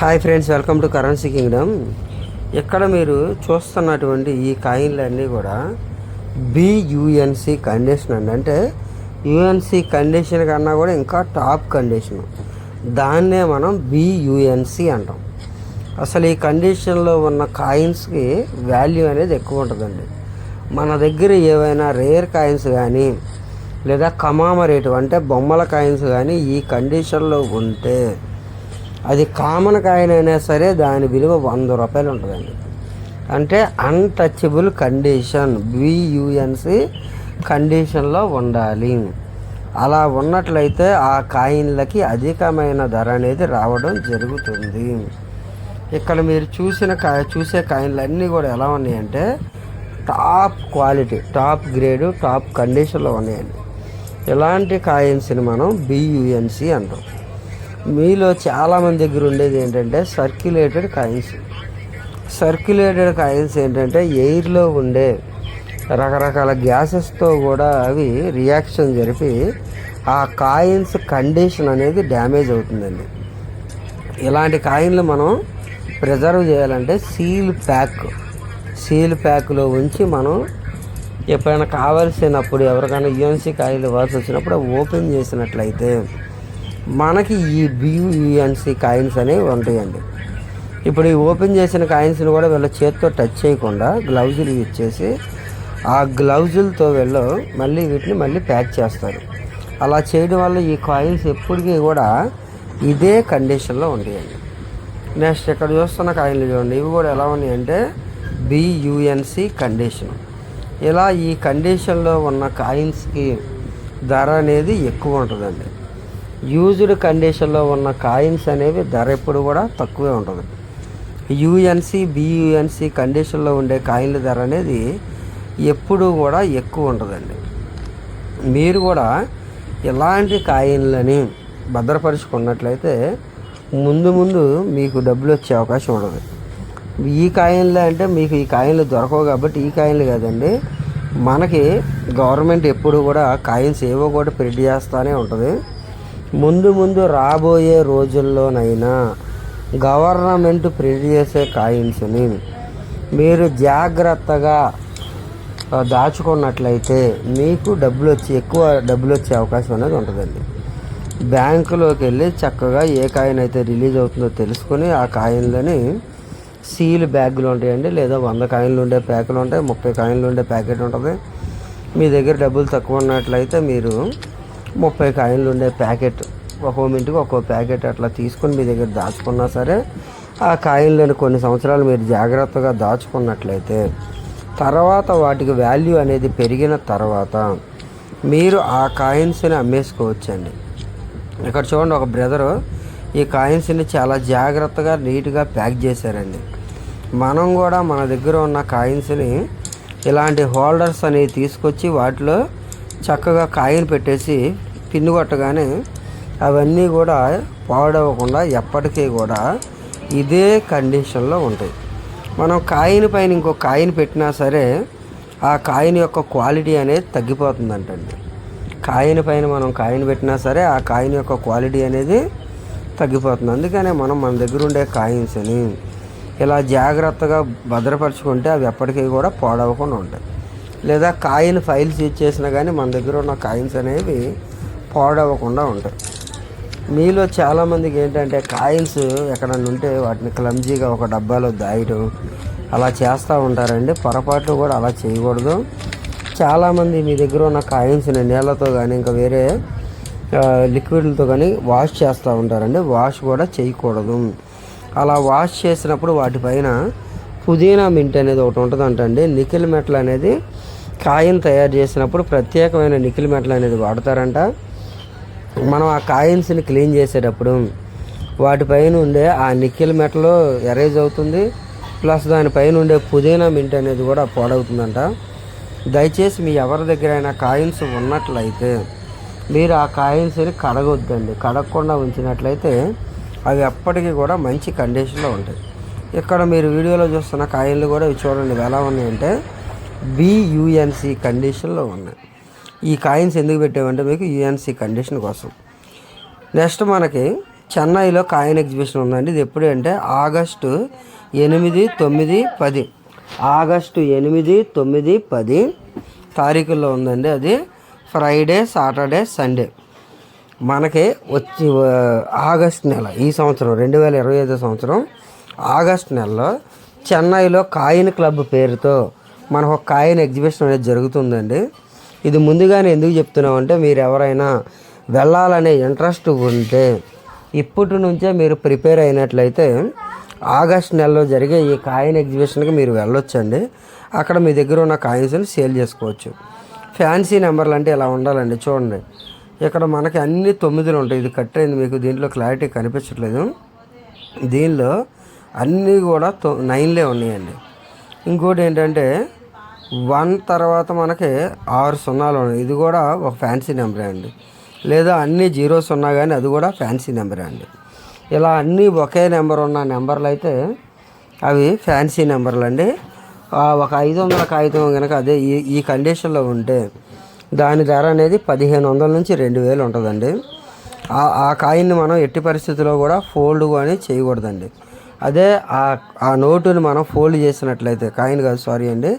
Hi friends welcome to currency kingdom ఇక్కడ మీరు చూస్తున్నటువంటి ఈ కాయిన్లన్నీ కూడా బియుఎన్సి కండిషన్ అండి. అంటే యుఎన్సి కండిషన్ కన్నా కూడా ఇంకా టాప్ కండిషన్ దాన్నే మనం బియుఎన్సి అంటాం. అసలు ఈ కండిషన్లో ఉన్న కాయిన్స్కి వాల్యూ అనేది ఎక్కువ ఉంటుందండి. మన దగ్గర ఏవైనా రేర్ కాయిన్స్ కానీ లేదా కమామరేటివ్ అంటే బొమ్మల కాయిన్స్ కానీ ఈ కండిషన్లో ఉంటే అది కామన్ కాయిన్ అయినా సరే దాని విలువ వంద రూపాయలు ఉంటుందండి. అంటే అన్టచబుల్ కండిషన్ బియుఎన్సి కండిషన్లో ఉండాలి. అలా ఉన్నట్లయితే ఆ కాయిన్లకి అధికమైన ధర అనేది రావడం జరుగుతుంది. ఇక్కడ మీరు చూసిన కా చూసే కాయిన్లు అన్నీ కూడా ఎలా ఉన్నాయంటే top quality top grade top కండిషన్లో ఉన్నాయండి. ఇలాంటి కాయిన్స్ని మనం బియుఎన్సి అంటాం. మీలో చాలామంది దగ్గర ఉండేది ఏంటంటే సర్క్యులేటెడ్ కాయిన్స్ సర్క్యులేటెడ్ కాయిన్స్ ఏంటంటే ఎయిర్లో ఉండే రకరకాల గ్యాసెస్తో కూడా అవి రియాక్షన్ జరిపి ఆ కాయిన్స్ కండిషన్ అనేది డ్యామేజ్ అవుతుందండి. ఇలాంటి కాయిన్లు మనం ప్రిజర్వ్ చేయాలంటే సీల్ ప్యాక్ సీల్ ప్యాక్లో ఉంచి మనం ఎప్పుడైనా కావాల్సినప్పుడు ఎవరికైనా యుఎన్సీ కాయలు ఇవ్వాల్సి వచ్చినప్పుడు ఓపెన్ చేసినట్లయితే మనకి ఈ బియుఎన్సి కాయిన్స్ e అనేవి ఉంటాయండి. ఇప్పుడు ఈ ఓపెన్ చేసిన కాయిన్స్ని కూడా వీళ్ళ చేతితో టచ్ చేయకుండా గ్లౌజులు ఇచ్చేసి ఆ గ్లౌజులతో వీళ్ళు మళ్ళీ వీటిని మళ్ళీ ప్యాక్ చేస్తారు. అలా చేయడం వల్ల ఈ కాయిన్స్ ఎప్పటికీ కూడా ఇదే కండిషన్లో ఉంటాయండి. నెక్స్ట్ ఇక్కడ చూస్తున్న కాయిన్లు చూడండి. ఇవి కూడా ఎలా ఉన్నాయంటే బియుఎన్సి కండిషన్ ఇలా ఈ కండిషన్లో ఉన్న కాయిన్స్కి ధర అనేది ఎక్కువ ఉంటుందండి. యూజ్డ్ కండిషన్లో ఉన్న కాయిన్స్ అనేవి ధర ఎప్పుడు కూడా తక్కువే ఉంటుంది. యుఎన్సి బియుఎన్సి కండిషన్లో ఉండే కాయిన్ల ధర అనేది ఎప్పుడూ కూడా ఎక్కువ ఉంటుందండి. మీరు కూడా ఇలాంటి కాయిన్లని భద్రపరుచుకున్నట్లయితే ముందు ముందు మీకు డబ్బులు వచ్చే అవకాశం ఉండదు ఈ కాయిన్లు అంటే మీకు ఈ కాయిన్లు దొరకవు కాబట్టి ఈ కాయిన్లు కాదండి. మనకి గవర్నమెంట్ ఎప్పుడు కూడా కాయిన్స్ ఏవో కూడా ప్రింట్ చేస్తూనే ఉంటుంది. ముందు ముందు రాబోయే రోజుల్లోనైనా గవర్నమెంట్ ప్రింట్ చేసే కాయిన్స్ని మీరు జాగ్రత్తగా దాచుకున్నట్లయితే మీకు డబ్బులు వచ్చి ఎక్కువ డబ్బులు వచ్చే అవకాశం అనేది ఉంటుందండి. బ్యాంకులోకి వెళ్ళి చక్కగా ఏ కాయిన్ అయితే రిలీజ్ అవుతుందో తెలుసుకొని ఆ కాయిన్లని సీల్ బ్యాగులు ఉంటాయండి. లేదా వంద కాయిన్లు ఉండే ప్యాకులు ఉంటాయి ముప్పై కాయిన్లు ఉండే ప్యాకెట్ ఉంటుంది. మీ దగ్గర డబ్బులు తక్కువ ఉన్నట్లయితే మీరు ముప్పై కాయిన్లు ఉండే ప్యాకెట్ ఒక్కో ఇంటికి ఒక్కో ప్యాకెట్ అట్లా తీసుకొని మీ దగ్గర దాచుకున్నా సరే ఆ కాయిన్లను కొన్ని సంవత్సరాలు మీరు జాగ్రత్తగా దాచుకున్నట్లయితే తర్వాత వాటికి వాల్యూ అనేది పెరిగిన తర్వాత మీరు ఆ కాయిన్స్ని అమ్మేసుకోవచ్చండి. ఇక్కడ చూడండి ఒక బ్రదరు ఈ కాయిన్స్ని చాలా జాగ్రత్తగా నీట్గా ప్యాక్ చేశారండి. మనం కూడా మన దగ్గర ఉన్న కాయిన్స్ని ఇలాంటి హోల్డర్స్ అనేవి తీసుకొచ్చి వాటిలో చక్కగా కాయిన్ పెట్టేసి పిన్ను కొట్టగానే అవన్నీ కూడా పాడవకుండా ఎప్పటికీ కూడా ఇదే కండిషన్లో ఉంటాయి. మనం కాయిన్ పైన ఇంకో కాయిన్ పెట్టినా సరే ఆ కాయిన్ యొక్క క్వాలిటీ అనేది తగ్గిపోతుందంటండి. కాయిన్ పైన మనం కాయిన్ పెట్టినా సరే ఆ కాయిన్ యొక్క క్వాలిటీ అనేది తగ్గిపోతుంది. అందుకనే మనం మన దగ్గర ఉండే కాయిన్స్ని ఇలా జాగ్రత్తగా భద్రపరచుకుంటే అవి ఎప్పటికీ కూడా పాడవకుండా ఉంటాయి. లేదా కాయిన్ ఫైల్స్ యూజ్ చేసినా కానీ మన దగ్గర ఉన్న కాయిన్స్ అనేవి పాడవకుండా ఉంటాయి. మీలో చాలామందికి ఏంటంటే కాయిన్స్ ఎక్కడన్నా ఉంటే వాటిని క్లమ్జీగా ఒక డబ్బాలో దాయడం అలా చేస్తూ ఉంటారండి. పొరపాట్లు కూడా అలా చేయకూడదు. చాలామంది మీ దగ్గర ఉన్న కాయిన్స్ని నీళ్ళతో కానీ ఇంకా వేరే లిక్విడ్లతో కానీ వాష్ చేస్తూ ఉంటారండి. వాష్ కూడా చేయకూడదు. అలా వాష్ చేసినప్పుడు వాటిపైన పుదీనా మింట్ అనేది ఒకటి ఉంటుందంటండి. నికిల్ మెటల్ అనేది కాయిన్ తయారు చేసినప్పుడు ప్రత్యేకమైన నికిల్ మెటల్ అనేది వాడతారంట. మనం ఆ కాయిన్స్ని క్లీన్ చేసేటప్పుడు వాటిపైన ఉండే ఆ నిక్కిల్ మెటల్ ఎరేజ్ అవుతుంది. ప్లస్ దానిపైన ఉండే పుదీనా మింట్ అనేది కూడా పాడవుతుందంట. దయచేసి మీ ఎవరి దగ్గర అయినా కాయిన్స్ ఉన్నట్లయితే మీరు ఆ కాయిన్స్ని కడగొద్దండి. కడగకుండా ఉంచినట్లయితే అవి ఎప్పటికీ కూడా మంచి కండిషన్లో ఉంటాయి. ఇక్కడ మీరు వీడియోలో చూస్తున్న కాయిన్లు కూడా ఇవి చూడండి. ఎలా ఉన్నాయంటే బియుఎన్సి కండిషన్లో ఉన్నాయి. ఈ కాయిన్స్ ఎందుకు పెట్టామంటే మీకు యుఎన్సి కండిషన్ కోసం. నెక్స్ట్ మనకి చెన్నైలో కాయిన్ ఎగ్జిబిషన్ ఉందండి. ఇది ఎప్పుడు అంటే ఆగస్టు ఎనిమిది తొమ్మిది పది. ఆగస్టు ఎనిమిది తొమ్మిది పది తారీఖుల్లో ఉందండి అది. ఫ్రైడే సాటర్డే సండే మనకి వచ్చి ఆగస్ట్ నెల ఈ సంవత్సరం రెండు వేల ఇరవై ఐదో సంవత్సరం ఆగస్ట్ నెలలో చెన్నైలో కాయిన్ క్లబ్ పేరుతో మనకు ఒక కాయిన్ ఎగ్జిబిషన్ అనేది జరుగుతుందండి. ఇది ముందుగానే ఎందుకు చెప్తున్నామంటే మీరు ఎవరైనా వెళ్ళాలనే ఇంట్రెస్ట్ ఉంటే ఇప్పటి నుంచే మీరు ప్రిపేర్ అయినట్లయితే ఆగస్ట్ నెలలో జరిగే ఈ కాయిన్ ఎగ్జిబిషన్కి మీరు వెళ్ళొచ్చండి. అక్కడ మీ దగ్గర ఉన్న కాయిన్స్ని సేల్ చేసుకోవచ్చు. ఫ్యాన్సీ నెంబర్లు అంటే ఇలా ఉండాలండి. చూడండి. ఇక్కడ మనకి అన్ని తొమ్మిదిలు ఉంటాయి. ఇది కట్ అయింది మీకు దీంట్లో క్లారిటీ కనిపించట్లేదు. దీనిలో అన్నీ కూడా తొ నైన్లే ఉన్నాయండి. ఇంకోటి ఏంటంటే వన్ తర్వాత మనకి ఆరు సున్నాలు ఉన్నాయి. ఇది కూడా ఒక ఫ్యాన్సీ నెంబరే అండి. లేదా అన్ని జీరోస్ ఉన్నా కానీ అది కూడా ఫ్యాన్సీ నెంబరే అండి. ఇలా అన్నీ ఒకే నెంబర్ ఉన్న నెంబర్లు అయితే అవి ఫ్యాన్సీ నెంబర్లు అండి. ఒక ఐదు వందల కాగితం కనుక అదే ఈ ఈ కండిషన్లో ఉంటే దాని ధర అనేది పదిహేను వందల నుంచి రెండు వేలు ఉంటుందండి. ఆ ఆ కాయిన్ని మనం ఎట్టి పరిస్థితుల్లో కూడా ఫోల్డ్ అని చేయకూడదండి. అదే ఆ ఆ నోటుని మనం ఫోల్డ్ చేసినట్లయితే కాయిన్ కాదు సారీ అండి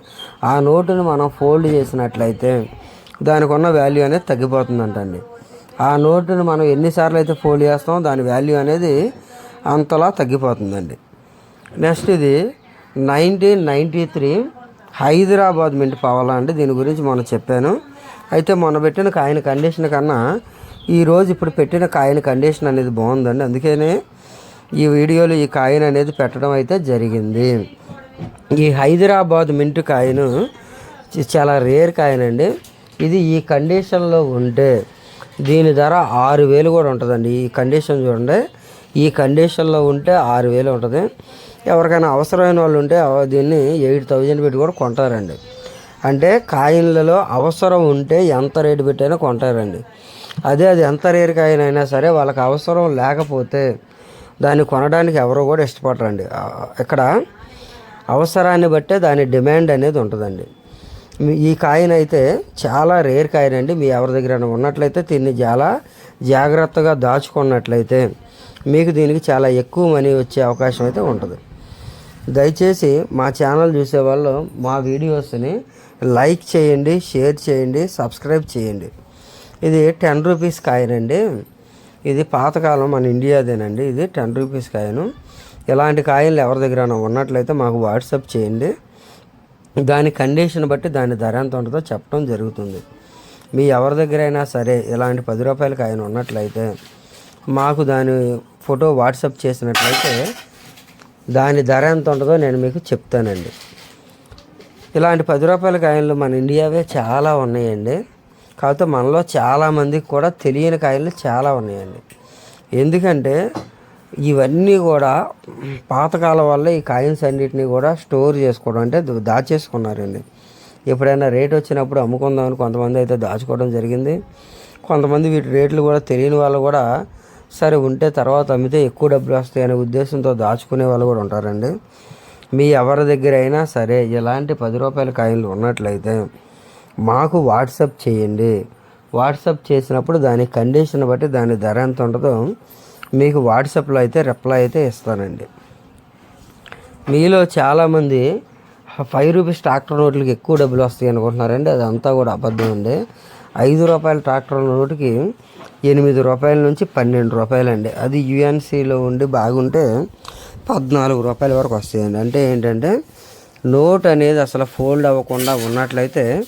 ఆ నోటుని మనం ఫోల్డ్ చేసినట్లయితే దానికి ఉన్న వాల్యూ అనేది తగ్గిపోతుందంటండి. ఆ నోటుని మనం ఎన్నిసార్లు అయితే ఫోల్డ్ చేస్తామో దాని వాల్యూ అనేది అంతలా తగ్గిపోతుందండి. నెక్స్ట్ ఇది nineteen ninety three Hyderabad mint పావాలా అండి దీని గురించి మొన్న చెప్పాను. అయితే మొన్న పెట్టిన కాయిన్ కండిషన్ కన్నా ఈరోజు ఇప్పుడు పెట్టిన కాయిన్ కండిషన్ అనేది బాగుందండి. అందుకనే ఈ వీడియోలో ఈ కాయిన్ అనేది పెట్టడం అయితే జరిగింది. ఈ హైదరాబాద్ మింట్ కాయిన్ చాలా రేర్ కాయిన్ అండి. ఇది ఈ కండిషన్లో ఉంటే దీని ధర ఆరు వేలు కూడా ఉంటుందండి. ఈ కండిషన్ చూడండి. ఈ కండిషన్లో ఉంటే ఆరు వేలు ఉంటుంది. ఎవరికైనా అవసరమైన వాళ్ళు ఉంటే దీన్ని ఎయిట్ థౌజండ్ పెట్టి కూడా కొంటారండి. అంటే కాయిన్లలో అవసరం ఉంటే ఎంత రేటు పెట్టైనా కొంటారండి. అదే అది ఎంత రేరు కాయిన్ అయినా సరే వాళ్ళకి అవసరం లేకపోతే దాన్ని కొనడానికి ఎవరు కూడా ఇష్టపడరండి. ఇక్కడ అవసరాన్ని బట్టే దాని డిమాండ్ అనేది ఉంటుందండి. ఈ కాయిన్ అయితే చాలా రేర్ కాయిన్ అండి మీ ఎవరి దగ్గర ఉన్నట్లయితే దీన్ని చాలా జాగ్రత్తగా దాచుకున్నట్లయితే మీకు దీనికి చాలా ఎక్కువ మనీ వచ్చే అవకాశం అయితే ఉంటుంది. దయచేసి మా ఛానల్ చూసే వాళ్ళు మా వీడియోస్ని లైక్ చేయండి షేర్ చేయండి సబ్స్క్రైబ్ చేయండి. ఇది టెన్ రూపీస్ కాయిన్ అండి ఇది పాతకాలం మన ఇండియాదేనండి ఇది టెన్ రూపీస్ కాయను. ఇలాంటి కాయిన్లు ఎవరి దగ్గర ఉన్నట్లయితే మాకు వాట్సాప్ చేయండి. దాని కండిషన్ బట్టి దాని ధర ఎంత ఉంటుందో చెప్పడం జరుగుతుంది. మీ ఎవరి దగ్గరైనా సరే ఇలాంటి పది రూపాయల కాయను ఉన్నట్లయితే మాకు దాని ఫోటో వాట్సాప్ చేసినట్లయితే దాని ధర ఎంత ఉంటుందో నేను మీకు చెప్తానండి. ఇలాంటి పది రూపాయల కాయిన్లు మన ఇండియావే చాలా ఉన్నాయండి. కాకపోతే మనలో చాలామందికి కూడా తెలియని కాయిన్లు చాలా ఉన్నాయండి. ఎందుకంటే ఇవన్నీ కూడా పాతకాలం వల్ల ఈ కాయిన్స్ అన్నిటిని కూడా స్టోర్ చేసుకోవడం అంటే దాచేసుకున్నారండి. ఎప్పుడైనా రేట్ వచ్చినప్పుడు అమ్ముకుందామని కొంతమంది అయితే దాచుకోవడం జరిగింది. కొంతమంది వీటి రేట్లు కూడా తెలియని వాళ్ళు కూడా సరే ఉంటే తర్వాత అమ్మితే ఎక్కువ డబ్బులు వస్తాయి అనే ఉద్దేశంతో దాచుకునే వాళ్ళు కూడా ఉంటారండి. మీ ఎవరి దగ్గర అయినా సరే ఇలాంటి పది రూపాయల కాయిన్లు ఉన్నట్లయితే మాకు వాట్సప్ చేయండి. వాట్సప్ చేసినప్పుడు దాని కండిషన్ బట్టి దాని ధర ఎంత ఉంటుందో మీకు వాట్సాప్లో అయితే రిప్లై అయితే ఇస్తానండి. మీలో చాలామంది ఫైవ్ రూపీస్ ట్రాక్టర్ నోట్లకి ఎక్కువ డబ్బులు వస్తాయి అనుకుంటున్నారండి. అదంతా కూడా అబద్ధం అండి. ఐదు రూపాయల ట్రాక్టర్ నోటుకి ఎనిమిది రూపాయల నుంచి పన్నెండు రూపాయలండి. అది యుఎన్సీలో ఉండి బాగుంటే పద్నాలుగు రూపాయల వరకు వస్తాయండి. అంటే ఏంటంటే నోట్ అనేది అసలు ఫోల్డ్ అవ్వకుండా ఉన్నట్లయితే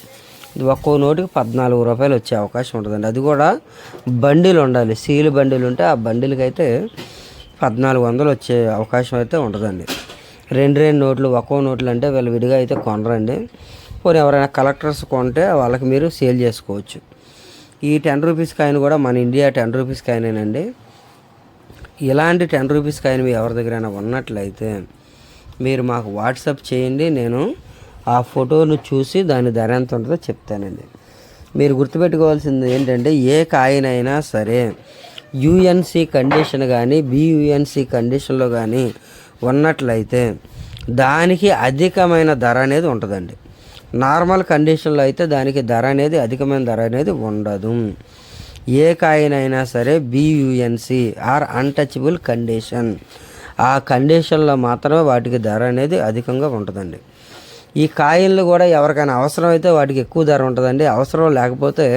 ఇది ఒక్కో నోటికి పద్నాలుగు రూపాయలు వచ్చే అవకాశం ఉంటుందండి. అది కూడా బండిలు ఉండాలి. సీలు బండిలు ఉంటే ఆ బండిలకి అయితే పద్నాలుగు వందలు వచ్చే అవకాశం అయితే ఉంటుందండి. రెండు రెండు నోట్లు ఒక్కో నోట్లు అంటే వీళ్ళు విడిగా అయితే కొనరండి. పోనీ ఎవరైనా కలెక్టర్స్ కొంటే వాళ్ళకి మీరు సేల్ చేసుకోవచ్చు. ఈ టెన్ రూపీస్ కాయిన్ కూడా మన ఇండియా టెన్ రూపీస్ కాయినేనండి. ఇలాంటి టెన్ రూపీస్ కాయిన్ మీ ఎవరి దగ్గరైనా ఉన్నట్లయితే మీరు మాకు వాట్సాప్ చేయండి. నేను ఆ ఫోటోను చూసి దాని ధర ఎంత ఉంటుందో చెప్తానండి. మీరు గుర్తుపెట్టుకోవాల్సింది ఏంటంటే ఏ కాయిన్ అయినా సరే యుఎన్సి కండిషన్ కానీ బియుఎన్సి కండిషన్లో కానీ ఉన్నట్లయితే దానికి అధికమైన ధర అనేది ఉంటుందండి. నార్మల్ కండిషన్లో అయితే దానికి ధర అనేది అధికమైన ధర అనేది ఉండదు. ఏ కాయిన్ అయినా సరే బియుఎన్సి ఆర్ అన్టచబుల్ కండిషన్ ఆ కండిషన్లో మాత్రమే వాటికి ధర అనేది అధికంగా ఉంటుందండి. ఈ కాయిన్లు కూడా ఎవరికైనా అవసరం అయితే వాటికి ఎక్కువ ధర ఉంటుందండి. అవసరం లేకపోతే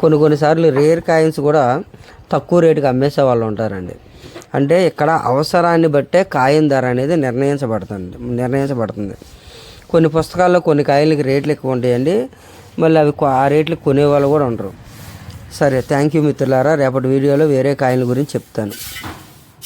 కొన్ని కొన్నిసార్లు రేర్ కాయిన్స్ కూడా తక్కువ రేటుకి అమ్మేసే వాళ్ళు ఉంటారండి. అంటే ఇక్కడ అవసరాన్ని బట్టే కాయిన్ ధర అనేది నిర్ణయించబడుతుంది నిర్ణయించబడుతుంది. కొన్ని పుస్తకాల్లో కొన్ని కాయలకి రేట్లు ఎక్కువ ఉంటాయండి. మళ్ళీ అవి ఆ రేట్లు కొనేవాళ్ళు కూడా ఉండరు. సరే థ్యాంక్ యూ మిత్రులారా. రేపటి వీడియోలో వేరే కాయిన్ల గురించి చెప్తాను.